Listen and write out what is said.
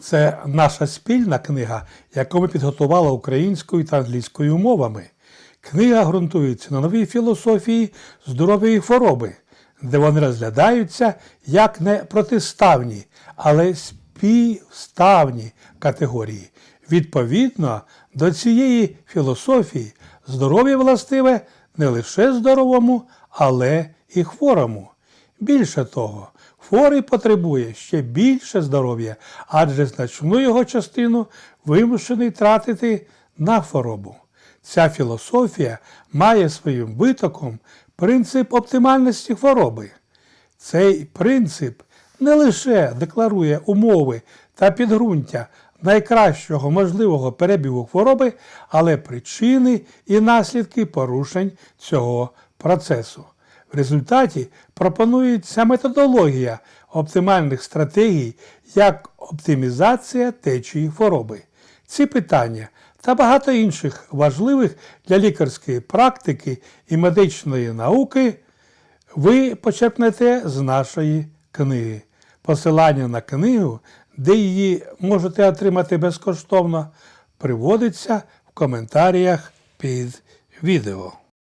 Це наша спільна книга, яку ми підготували українською та англійською мовами. Книга ґрунтується на новій філософії здоров'я і хвороби, де вони розглядаються як не протиставні, але співставні категорії. Відповідно до цієї філософії здоров'я властиве не лише здоровому, але і хворому. Більше того, хворий потребує ще більше здоров'я, адже значну його частину вимушений тратити на хворобу. Ця філософія має своїм витоком принцип оптимальності хвороби. Цей принцип не лише декларує умови та підґрунтя найкращого можливого перебігу хвороби, але причини і наслідки порушень цього процесу. В результаті пропонується методологія оптимальних стратегій як оптимізація течії хвороби. Ці питання та багато інших важливих для лікарської практики і медичної науки ви почерпнете з нашої книги. Посилання на книгу, де її можете отримати безкоштовно, приводиться в коментарях під відео.